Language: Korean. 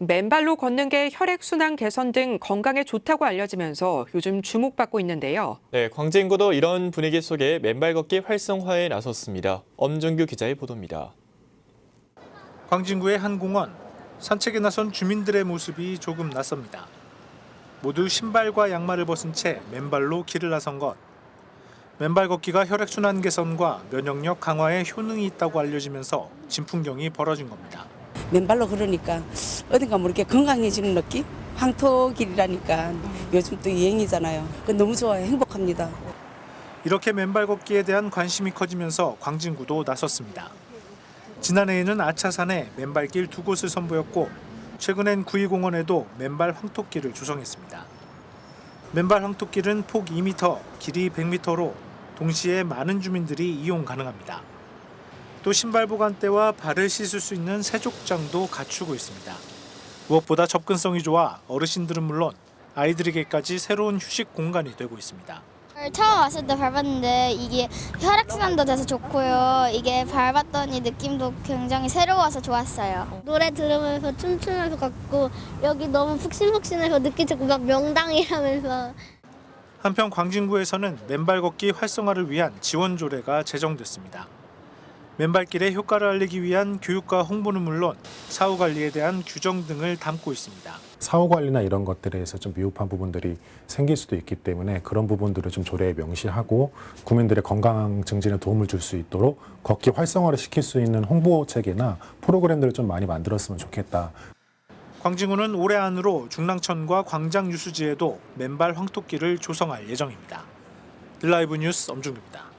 맨발로 걷는 게 혈액순환 개선 등 건강에 좋다고 알려지면서 요즘 주목받고 있는데요. 네, 광진구도 이런 분위기 속에 맨발 걷기 활성화에 나섰습니다. 엄준규 기자의 보도입니다. 광진구의 한 공원 산책에 나선 주민들의 모습이 조금 낯섭니다. 모두 신발과 양말을 벗은 채 맨발로 길을 나선 것. 맨발 걷기가 혈액순환 개선과 면역력 강화에 효능이 있다고 알려지면서 진풍경이 벌어진 겁니다. 맨발로 걸으니까 어딘가 모르게 건강해지는 느낌? 황토길이라니까 요즘 또 유행이잖아요. 그 너무 좋아요. 행복합니다. 이렇게 맨발 걷기에 대한 관심이 커지면서 광진구도 나섰습니다. 지난해에는 아차산에 맨발길 두 곳을 선보였고 최근엔 구이공원에도 맨발 황토길을 조성했습니다. 맨발 황토길은 폭 2m, 길이 100m로 동시에 많은 주민들이 이용 가능합니다. 또 신발 보관대와 발을 씻을 수 있는 세족장도 갖추고 있습니다. 무엇보다 접근성이 좋아 어르신들은 물론 아이들에게까지 새로운 휴식 공간이 되고 있습니다. 처음 왔을 때 밟았는데 이게 혈액순환도 돼서 좋고요. 이게 밟았더니 느낌도 굉장히 새로워서 좋았어요. 노래 들으면서 춤추면서 갔고 여기 너무 푹신푹신해서 느끼고 막 명당이라면서 한편 광진구에서는 맨발 걷기 활성화를 위한 지원 조례가 제정됐습니다. 맨발길의 효과를 알리기 위한 교육과 홍보는 물론 사후 관리에 대한 규정 등을 담고 있습니다. 사후 관리나 이런 것들에 대해서 좀 미흡한 부분들이 생길 수도 있기 때문에 그런 부분들을 좀 조례에 명시하고 국민들의 건강 증진에 도움을 줄 수 있도록 걷기 활성화를 시킬 수 있는 홍보 체계나 프로그램들을 좀 많이 만들었으면 좋겠다. 광진구는 올해 안으로 중랑천과 광장 유수지에도 맨발 황토길을 조성할 예정입니다. 빌라이브 뉴스 엄중입니다.